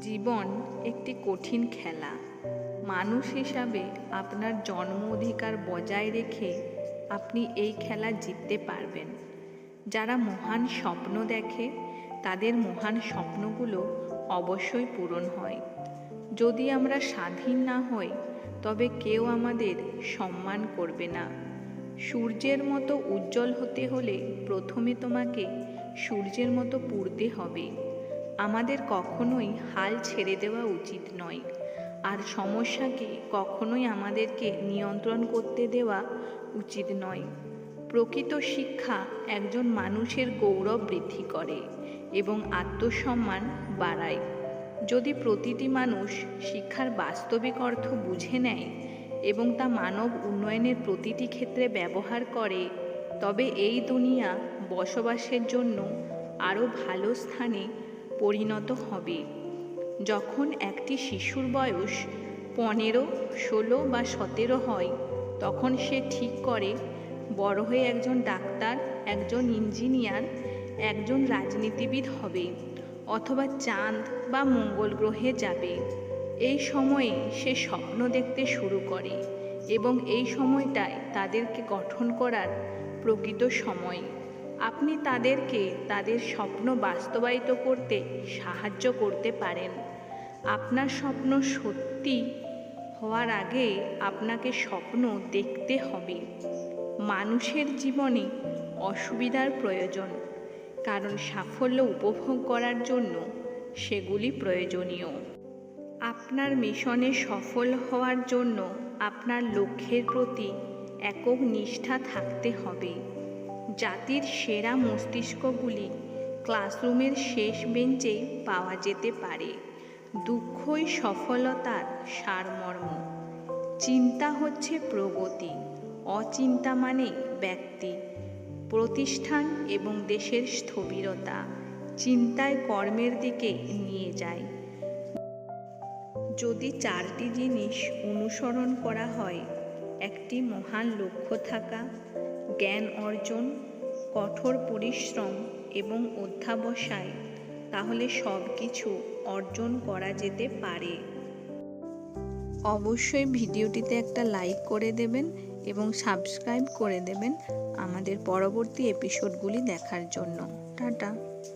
জীবন একটি কঠিন খেলা। মানুষ হিসাবে আপনার জন্ম অধিকার বজায় রেখে আপনি এই খেলা জিততে পারবেন। যারা মহান স্বপ্ন দেখে, তাদের মহান স্বপ্নগুলো অবশ্যই পূরণ হয়। যদি আমরা স্বাধীন না হই, তবে কেউ আমাদের সম্মান করবে না। সূর্যের মতো উজ্জ্বল হতে হলে প্রথমে তোমাকে সূর্যের মতো পুড়তে হবে। আমাদের কখনোই হাল ছেড়ে দেওয়া উচিত নয়। আর সমস্যাকে কখনোই আমাদেরকে নিয়ন্ত্রণ করতে দেওয়া উচিত নয়। প্রকৃত শিক্ষা একজন মানুষের গৌরব বৃদ্ধি করে এবং আত্মসম্মান বাড়ায়। যদি প্রতিটি মানুষ শিক্ষার বাস্তবিক অর্থ বুঝে নেয় এবং তা মানব উন্নয়নের প্রতিটি ক্ষেত্রে ব্যবহার করে, তবে এই দুনিয়া বসবাসের জন্য আরও ভালো স্থানে পরিণত হবে। যখন একটি শিশুর বয়স পনেরো, ষোলো বা সতেরো হয়, তখন সে ঠিক করে, বড় হয়ে একজন ডাক্তার, একজন ইঞ্জিনিয়ার, একজন রাজনীতিবিদ হবে অথবা চাঁদ বা মঙ্গল গ্রহে যাবে। এই সময়ে সে স্বপ্ন দেখতে শুরু করে এবং এই সময়টায় তাদেরকে গঠন করার প্রকৃত সময়। আপনি তাদেরকে তাদের স্বপ্ন বাস্তবায়িত করতে সাহায্য করতে পারেন। আপনার স্বপ্ন সত্যি হওয়ার আগে আপনাকে স্বপ্ন দেখতে হবে। মানুষের জীবনে অসুবিধার প্রয়োজন, কারণ সাফল্য উপভোগ করার জন্য সেগুলি প্রয়োজনীয়। আপনার মিশনে সফল হওয়ার জন্য আপনার লক্ষ্যের প্রতি একক নিষ্ঠা থাকতে হবে। জাতির সেরা মস্তিষ্কগুলি ক্লাসরুমের শেষ বেঞ্চে পাওয়া যেতে পারে। দুঃখই সফলতার সারমর্ম। চিন্তা হচ্ছে প্রগতি। অচিন্তা মানে ব্যক্তি। প্রতিষ্ঠান এবং দেশের স্থবিরতা চিন্তায় কর্মের দিকে নিয়ে যায়। যদি চারটি জিনিস অনুসরণ করা হয়, একটি মহান লক্ষ্য থাকা জ্ঞান অর্জন, কঠোর পরিশ্রম এবং অধ্যাবসায়, তাহলে সব কিছু অর্জন করা যেতে পারে। অবশ্যই ভিডিওটিতে একটা লাইক করে দেবেন এবং সাবস্ক্রাইব করে দেবেন আমাদের পরবর্তী এপিসোডগুলি দেখার জন্য। টাটা।